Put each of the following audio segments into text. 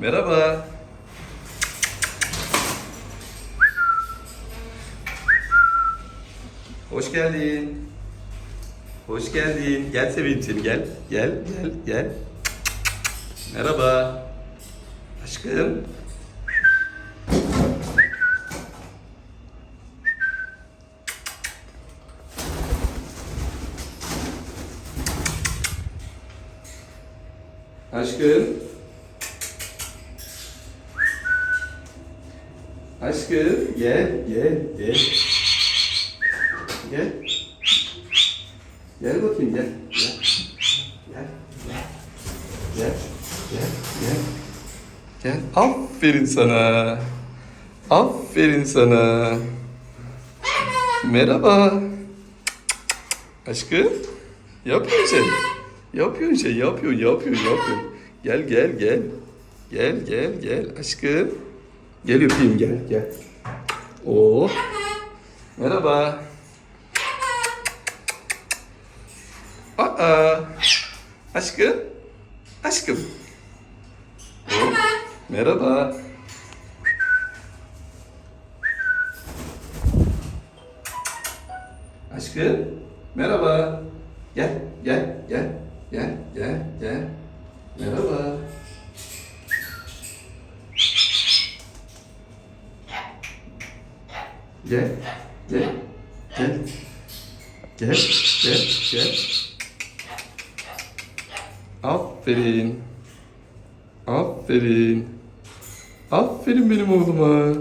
Merhaba. Hoş geldin. Hoş geldin. Gel seveyim seni gel. Gel gel gel. Merhaba. Aşkım. Aşkım. Aşkım gel gel gel. Gel. Gel bakayım gel. Gel. Gel. Gel. Gel. Gel. Gel. Aferin sana. Aferin sana. Merhaba. Aşkım. Yapıyorsun şey. Yapıyorsun şey. Yapıyor, yapıyor, yapıyor. Gel, gel, gel. Gel, gel, gel. Aşkım. Gel öpeyim, gel, gel. Oo. Merhaba. Aa. Aşkım. Aşkım. Oo. Merhaba. Aşkım. Merhaba. Gel, gel, gel. Gel, gel, gel. Merhaba. Gel, gel, gel. Gel, gel, gel. Aferin. Aferin. Aferin benim oğluma.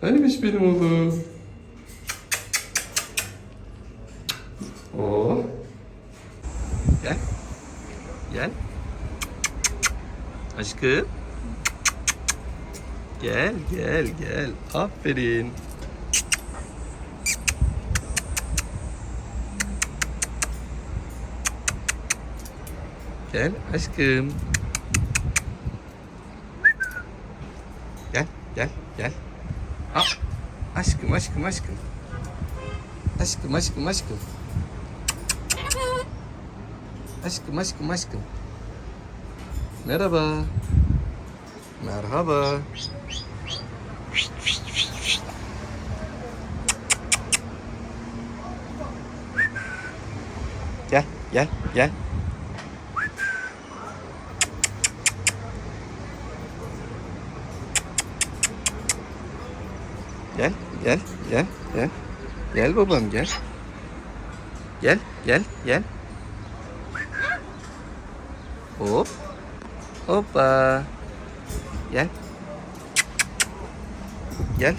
Hanimiş benim oğlum. Oo. Gel. Gel. Aşkım. Gel, gel, gel. Aferin. Gel aşkım. Gel, gel, gel. Aa, aşkım, aşkım, aşkım. Aşkım, aşkım, aşkım. Aşkım, aşkım, aşkım. Merhaba. Merhaba. Gel, gel, gel. Gel, gel, gel, gel. Babam gel. Gel, gel, gel. Hop. Hoppa. Gel. Gel.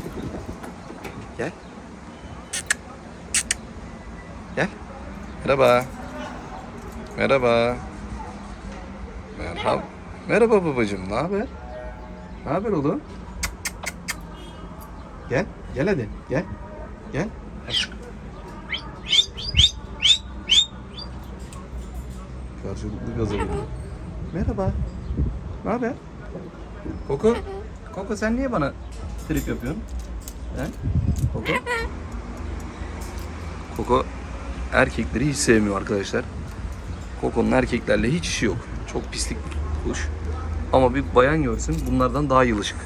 Gel. Gel. Merhaba. Merhaba. Merhaba. Merhaba babacığım. Ne haber? Ne haber oğlum? Gel. Hadi. Gel. Gel. Karşılıklı gaza geliyor. Merhaba. Ne haber? Koko. Koko sen niye bana trip yapıyorsun? He? Koko. Koko erkekleri hiç sevmiyor arkadaşlar. Koko'nun erkeklerle hiç işi yok. Çok pislik bir kuş. Ama bir bayan görsün bunlardan daha yılışık.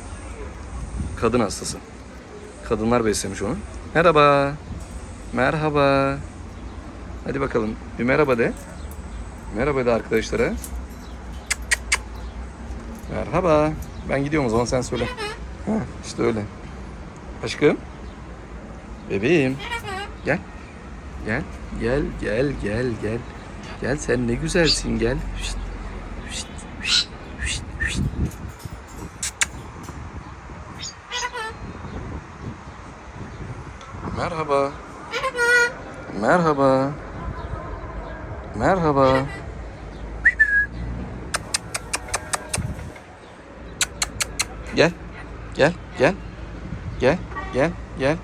Kadın hastası. Kadınlar beslemiş onu. Merhaba. Merhaba. Hadi bakalım bir merhaba de. Merhaba de arkadaşlara. Merhaba. Ben gidiyorum o zaman sen söyle. Ha, işte öyle. Aşkım. Bebeğim. Gel. Gel. Gel gel gel gel. Gel sen ne güzelsin gel. Şişt, şişt, Merhaba. Merhaba. Gel. Gel, gel. Gel, gel, gel.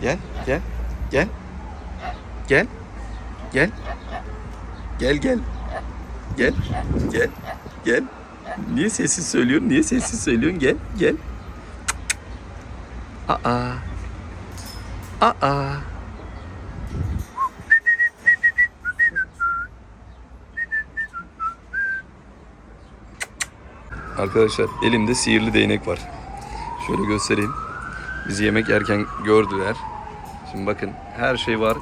Gel, gel, gel. Gel. Gel. Gel, gel. Gel, gel, gel. Niye sessiz söylüyorsun? Niye sessiz söylüyorsun? Gel, gel. Aa. Aa. Arkadaşlar elimde sihirli değnek var. Şöyle göstereyim. Bizi yemek yerken gördüler. Şimdi bakın her şey var.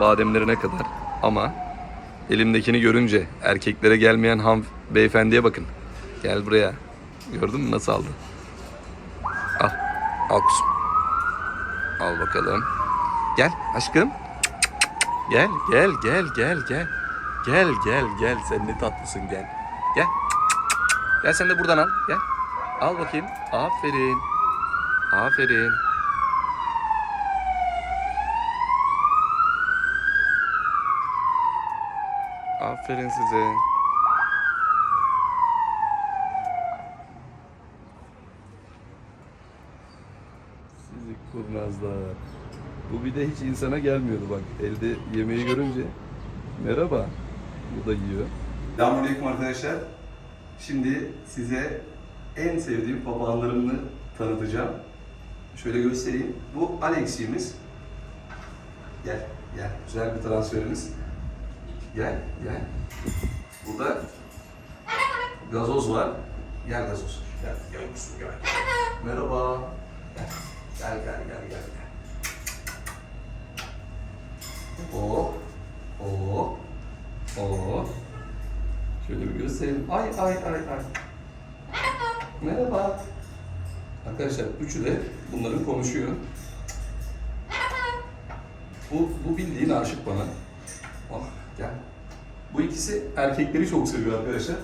Bademlerine kadar. Ama elimdekini görünce erkeklere gelmeyen ham beyefendiye bakın. Gel buraya. Gördün mü nasıl aldı? Al. Al kuzum. Al bakalım. Gel aşkım. Gel gel gel gel gel. Gel gel gel sen ne tatlısın gel. Gel. Gel sen de buradan al. Gel. Al bakayım. Aferin. Aferin. Aferin size. Sizi kurnazlar. Bu bir de hiç insana gelmiyordu bak. Elde yemeği görünce. Merhaba. Bu da yiyor. Selamünaleyküm arkadaşlar. Şimdi size en sevdiğim papağanlarımı tanıtacağım. Şöyle göstereyim. Bu Alex'iğimiz. Gel, gel. Güzel bir transferimiz. Gel, gel. Burada gazoz var. Gel gazoz. Gel, gel kuzum gel. Merhaba. Gel, gel, gel, gel, gel. gel. Oh, oh, oh. Şöyle bir göstereyim. Ay, ay, ay, ay. Merhaba. Arkadaşlar üçü de bunların konuşuyor. Bu, bu bildiğin aşık bana. Ah gel. Bu ikisi erkekleri çok seviyor arkadaşlar.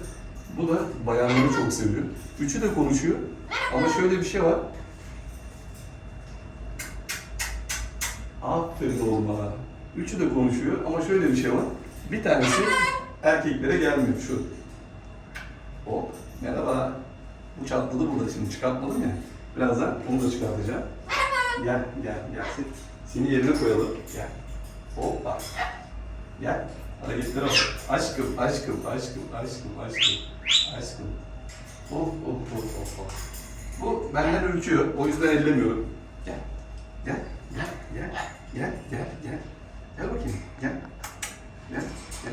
Bu da bayanları çok seviyor. Üçü de konuşuyor. Ama şöyle bir şey var. Aferin oğlum bana. Üçü de konuşuyor ama şöyle bir şey var. Bir tanesi erkeklere gelmiyor şu. Hop. Merhaba. Bu çatladı burada şimdi çıkartmadım ya. Birazdan onu da çıkartacağım. Gel gel gel. Seni yerine koyalım. Gel. Hoppa. Gel. Hareketlere bak. Aşkım, aşkım, aşkım, aşkım, aşkım, aşkım. Of, of, of, of, of. Bu benden ürküyor. O yüzden ellemiyorum. Gel. Gel, gel, gel, gel, gel, gel. Gel bakayım. Gel. Gel, gel.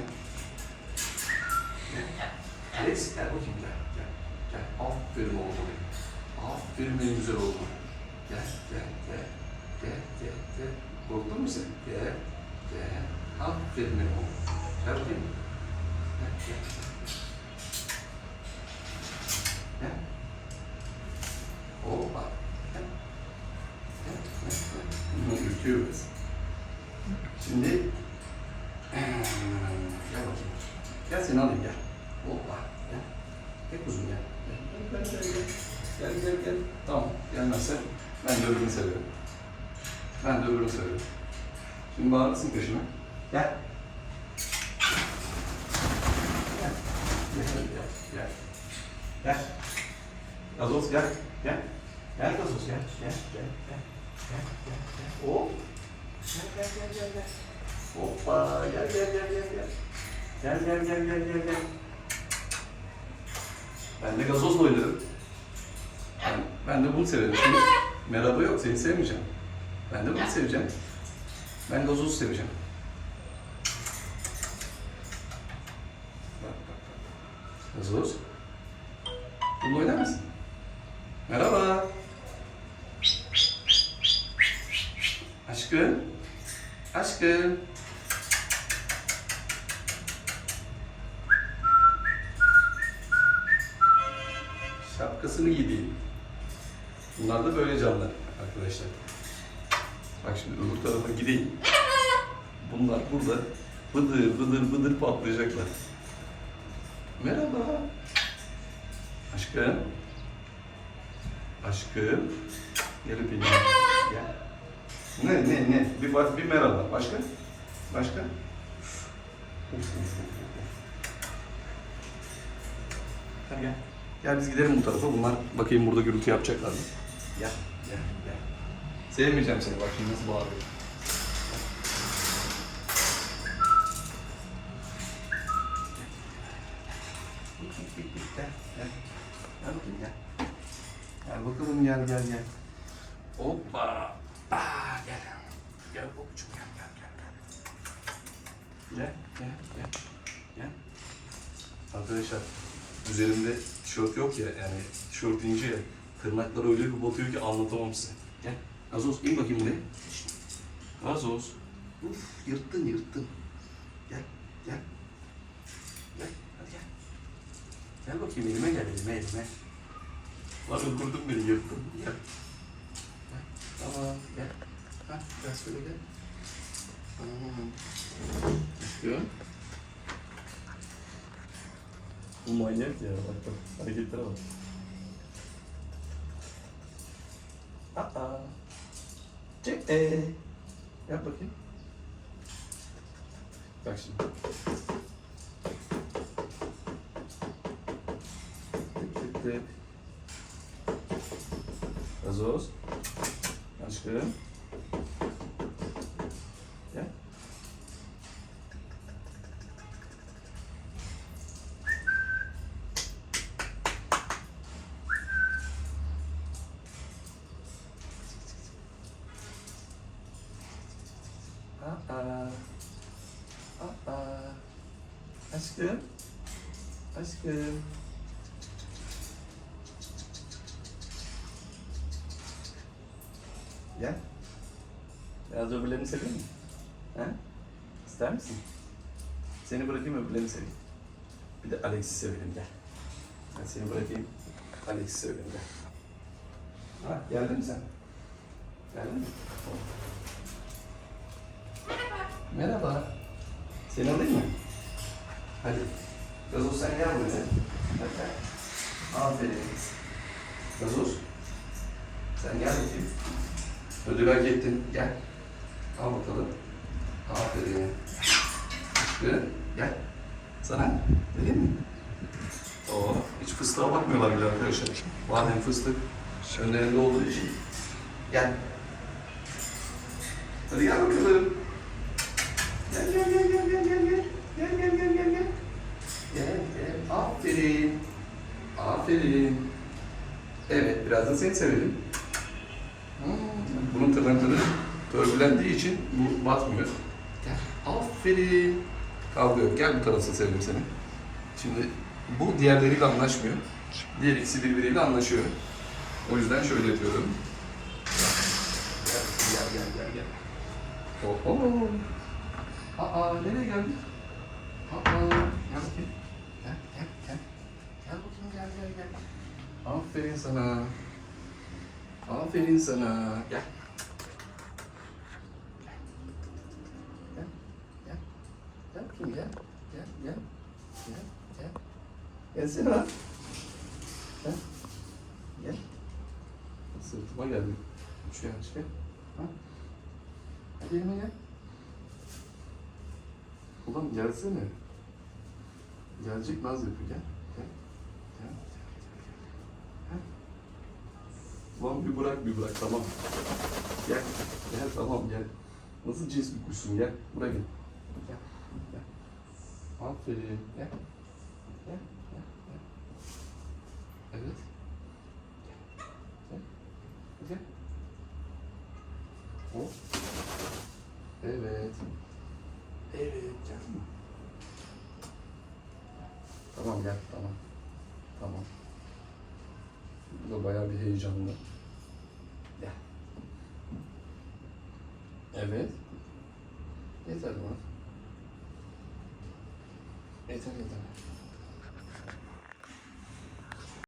Alex gel bakayım gel. Gel. Gel. Aferin oğlum. Aferin benim güzel oğlum. Gel. Gel. Gel. Gel. Gel. Gel. Korktun mu sen? Gel. Gel. Aferin benim oğlum. Gel bakayım. Gel. Gel. Gel. Hoppa. Gel. Gel. Gel. Gel. Bunu ürküyoruz. Şimdi gel bakayım. Gel seni alayım gel. Hoppa. Gel. Gel kuzum gel. Gel gel gel. Gel gel gel. Tamam. Gelmezse ben de öbürünü seviyorum. Ben de öbürünü seviyorum. Şimdi bağırırsın peşime. Gel. Gel. Gel gel gel. Gel. Gazoz gel. Gel. Gel gazoz gel. Gel gel gel. Gel gel gel. Hop. Gel gel gel gel gel. Hoppa gel gel gel gel gel. Gel gel gel gel gel gel. Ben de gazozla oynarım. Ben, ben de bunu severim. Şimdi merhaba yok seni sevmeyeceğim. Ben de bunu seveceğim. Ben gazozu seveceğim. Bak bak bak. Gazoz. Bununla oynar mısın? Merhaba. Aşkım. Aşkım. Şapkasını giydi. Bunlar da böyle canlar arkadaşlar. Bak şimdi öbür tarafa gideyim. Bunlar burada bıdır bıdır bıdır patlayacaklar. Merhaba. Aşkım. Aşkım. Gel öpeyim. Gel. Ne ne ne? Bir, bak- bir merhaba. Başka? Başka? Gel gel. Gel biz gidelim bu tarafa. Bunlar bakayım burada gürültü yapacaklar mı? Gel gel gel. Sevmeyeceğim seni bak şimdi nasıl bağırıyor. Gel bakalım gel gel gel. Tişört ince ya tırnaklar öyle bir batıyor ki anlatamam size. Gel Gazoz in bakayım de. Gazoz. Uf yırttın yırttın. Gel gel. Gel hadi gel. Gel bakayım elime gel elime elime. Lan öldürdün beni yırttın. Gel. Gel. Tamam gel. Ha biraz şöyle gel. Tamam. Aşkım. Bu manyak ya bak bak hareketlere bak. Aa. Çek ee. Yap bakayım. Bak şimdi. Tık tık tık. Gazoz. Aşkım. Aşkım. Aşkım. Gel. Biraz öbürlerini seveyim mi? He? İster misin? Seni bırakayım öbürlerini seveyim. Bir de Alex'i sevelim gel. Ben seni bırakayım. Alex'i sevelim gel. Ha, geldin mi sen? Geldin mi? Merhaba. Seni alayım mı? Hadi. Gazoz sen gel buraya. Aferin. Gazoz. Sen gel bakayım. Ödül hak ettin. Gel. Al bakalım. Aferin. Aşkım. Gel. Sana vereyim mi? Oo, hiç fıstığa bakmıyorlar bile arkadaşlar. Badem fıstık önlerinde olduğu için. Gel. Hadi gel bakalım. Gel gel gel gel gel. Aferin. Evet biraz da seni sevelim. Bunun tırnakları törpülendiği için bu batmıyor. Gel. Aferin. Kavga yok. Gel bu tarafa sevelim seni. Şimdi bu diğerleriyle anlaşmıyor. Diğer ikisi birbiriyle anlaşıyor. O yüzden şöyle yapıyorum. Gel gel gel gel. gel. Oho. Aa nereye geldin? Aa gel bakayım. Gel gel gel. Gel bakayım gel gel gel. Aferin sana. Aferin sana. Gel. Gel. Gel. Gel bakayım gel. Gel gel. Gel gel. Gelsene lan. Gel. Gel. Sırtıma geldi. Şuraya aç gel. Ha? Hadi elime gel. Ulan gelsene. Gelecek naz yapıyor. Gel. Gel. Gel. Gel. Lan bir bırak bir bırak tamam. Gel. Gel tamam gel. Nasıl cins bir kuşsun gel. Buraya gel. Gel. Gel. Aferin. Gel. Gel. Gel. Gel. Evet. Gel. Gel. Hop. Evet. Evet. Gel. Tamam gel. Tamam. Tamam. Bu da bayağı bir heyecanlı.